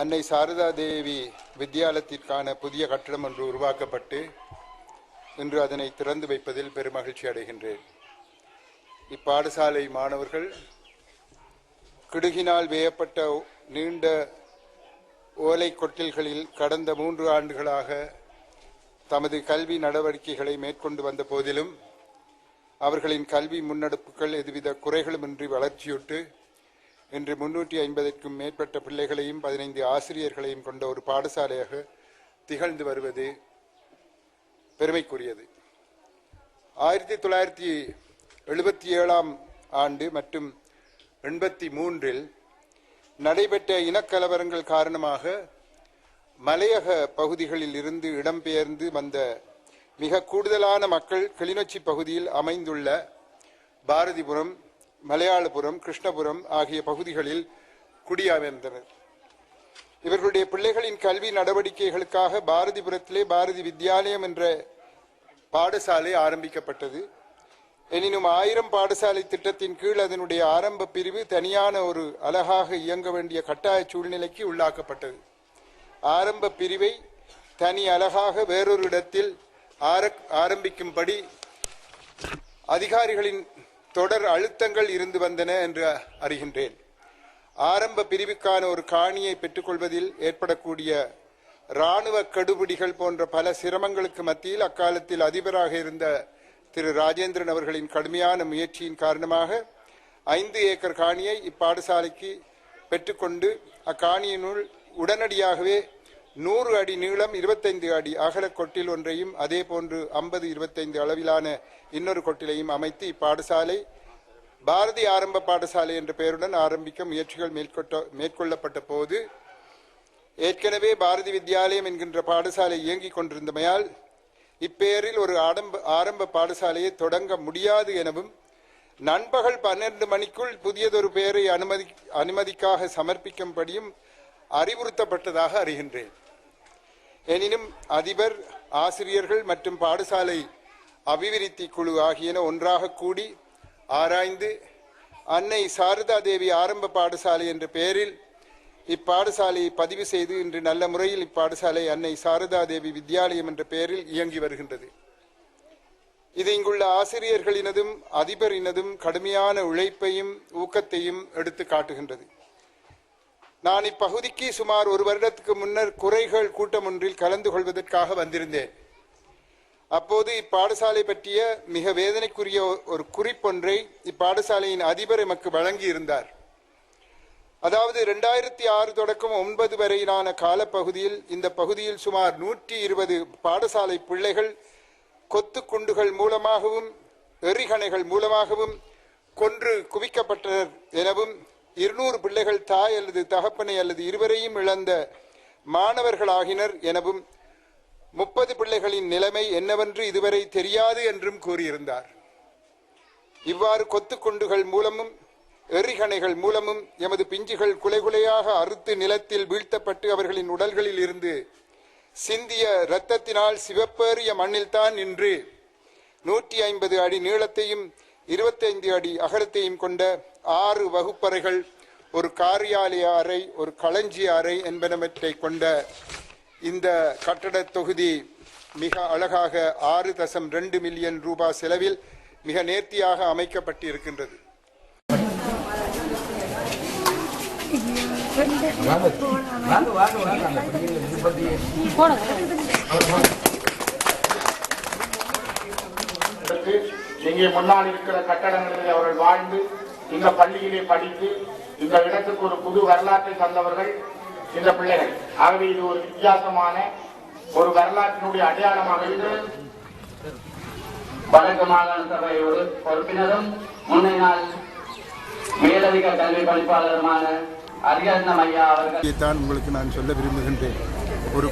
அன்னை சாரதா தேவி வித்தியாலயத்திற்கான புதிய கட்டடம் ஒன்று உருவாக்கப்பட்டு இன்று அதனை திறந்து வைப்பதில் பெருமகிழ்ச்சி அடைகின்றேன். இப்பாடசாலை மாணவர்கள் கிடுகினால் வேயப்பட்ட நீண்ட ஓலை கொட்டில்களில் கடந்த மூன்று ஆண்டுகளாக தமது கல்வி நடவடிக்கைகளை மேற்கொண்டு வந்த போதிலும் அவர்களின் கல்வி முன்னெடுப்புகள் எதுவித குறைகளுமின்றி வளர்ச்சியுட்டு இன்று முன்னூற்றி ஐம்பதுக்கும் மேற்பட்ட பிள்ளைகளையும் பதினைந்து ஆசிரியர்களையும் கொண்ட ஒரு பாடசாலையாக திகழ்ந்து வருவது பெருமைக்குரியது. ஆயிரத்தி தொள்ளாயிரத்தி எழுபத்தி ஏழாம் ஆண்டு மற்றும் எண்பத்தி மூன்றில் நடைபெற்ற இனக்கலவரங்கள் காரணமாக மலையக பகுதிகளில் இருந்து இடம்பெயர்ந்து வந்த மிக கூடுதலான மக்கள் கிளிநொச்சி பகுதியில் அமைந்துள்ள பாரதிபுரம் மலையாளபுரம் கிருஷ்ணபுரம் ஆகிய பகுதிகளில் குடியமர்ந்தனர். இவர்களுடைய பிள்ளைகளின் கல்வி நடவடிக்கைகளுக்காக பாரதிபுரத்திலே பாரதி வித்யாலயம் என்ற பாடசாலை ஆரம்பிக்கப்பட்டது. எனினும் ஆயிரம் பாடசாலை திட்டத்தின் கீழ் அதனுடைய ஆரம்ப பிரிவு தனியான ஒரு அழகாக இயங்க வேண்டிய கட்டாய சூழ்நிலைக்கு உள்ளாக்கப்பட்டது. ஆரம்ப பிரிவை தனி அழகாக வேறொரு இடத்தில் ஆர- ஆரம்பிக்கும்படி அதிகாரிகளின் தொடர் அழுத்தங்கள் இருந்து வந்தன என்று அறிகின்றேன். ஆரம்ப பிரிவுக்கான ஒரு காணியை பெற்றுக்கொள்வதில் ஏற்படக்கூடிய இராணுவ கடுபிடிகள் போன்ற பல சிரமங்களுக்கு மத்தியில் அக்காலத்தில் அதிபராக இருந்த திரு ராஜேந்திரன் அவர்களின் கடுமையான முயற்சியின் காரணமாக ஐந்து ஏக்கர் காணியை இப்பாடசாலைக்கு பெற்றுக்கொண்டு அக்காணியினுள் உடனடியாகவே நூறு அடி நீளம் இருபத்தைந்து அடி அகல கொட்டில் ஒன்றையும் அதே போன்று ஐம்பது இருபத்தைந்து அளவிலான இன்னொரு கொட்டிலையும் அமைத்து இப்பாடசாலை பாரதி ஆரம்ப பாடசாலை என்ற பெயருடன் ஆரம்பிக்க முயற்சிகள் மேற்கொட்ட மேற்கொள்ளப்பட்ட போது ஏற்கனவே பாரதி வித்யாலயம் என்கின்ற பாடசாலை இயங்கிக் கொண்டிருந்தமையால் இப்பெயரில் ஒரு ஆடம்ப ஆரம்ப பாடசாலையை தொடங்க முடியாது எனவும் நண்பகல் பன்னெண்டு மணிக்குள் புதியதொரு பெயரை அனுமதி அனுமதிக்காக சமர்ப்பிக்கும்படியும் அறிவுறுத்தப்பட்டதாக அறிகின்றேன். எனினும் அதிபர் ஆசிரியர்கள் மற்றும் பாடசாலை அபிவிருத்தி குழு ஆகியன ஒன்றாக கூடி ஆராய்ந்து அன்னை சாரதா தேவி ஆரம்ப பாடசாலை என்ற பெயரில் இப்பாடசாலையை பதிவு செய்து இன்று நல்ல முறையில் இப்பாடசாலை அன்னை சாரதா தேவி வித்யாலயம் என்ற பெயரில் இயங்கி வருகின்றது. இது இங்குள்ள ஆசிரியர்களினதும் அதிபரினதும் கடுமையான உழைப்பையும் ஊக்கத்தையும் எடுத்து காட்டுகின்றது. நான் இப்பகுதிக்கு சுமார் ஒரு வருடத்துக்கு முன்னர் குறைகள் கூட்டம் ஒன்றில் கலந்து கொள்வதற்காக வந்திருந்தேன். அப்போது இப்பாடசாலை பற்றிய மிக வேதனைக்குரிய ஒரு குறிப்பொன்றை இப்பாடசாலையின் அதிபர் எமக்கு வழங்கி இருந்தார் அதாவது இரண்டாயிரத்தி ஆறு தொடக்கம் ஒன்பது வரையிலான காலப்பகுதியில் இந்த பகுதியில் சுமார் நூற்றி இருபது பாடசாலை பிள்ளைகள் கொத்து குண்டுகள் மூலமாகவும் எறிகணைகள் மூலமாகவும் கொன்று குவிக்கப்பட்டனர் எனவும் இருநூறு பிள்ளைகள் தாய் அல்லது தகப்பனை அல்லது இருவரையும் இழந்த மாணவர்களாகினர் எனவும் முப்பது பிள்ளைகளின் நிலைமை என்னவென்று இதுவரை தெரியாது என்றும் கூறியிருந்தார். இவ்வாறு கொத்துக்குண்டுகள் மூலமும் எறிகணைகள் மூலமும் எமது பிஞ்சுகள் குலைகுலையாக அறுத்து நிலத்தில் வீழ்த்தப்பட்டு அவர்களின் உடல்களில் இருந்து சிந்திய இரத்தத்தினால் சிவப்பேறிய மண்ணில்தான் இன்று நூற்றி ஐம்பது அடி நீளத்தையும் இருபத்தைந்து அடி அகலத்தையும் கொண்ட ஆறு வகுப்பறைகள் ஒரு காரியாலய அறை ஒரு களஞ்சிய அறை என்பனவற்றை கொண்ட இந்த கட்டடத் தொகுதி மிக அழகாக ஆறு தசம் ரெண்டு மில்லியன் ரூபாய் செலவில் மிக நேர்த்தியாக அமைக்கப்பட்டு இருக்கின்றது Thank you. இங்கே முன்னால் இருக்கிற கட்டடங்களில் அவர்கள் வாழ்ந்து இந்த பள்ளியிலே படித்து இந்த இடத்துக்கு ஒரு புது வரலாற்றை தந்தவர்கள் இந்த பிள்ளைகள். ஆகவே இது ஒரு வித்தியாசமான ஒரு வரலாற்றினுடைய அடையாளமாக இருக்கிறது. வடக்கு மாகாண சபை ஒரு உறுப்பினரும் முன்னைய நாள் மேலதிக கல்வி பணிப்பாளருமான அரியண்ணம் ஐயா அவர்கள். தான் உங்களுக்கு நான் சொல்ல விரும்புகின்றேன். ஒரு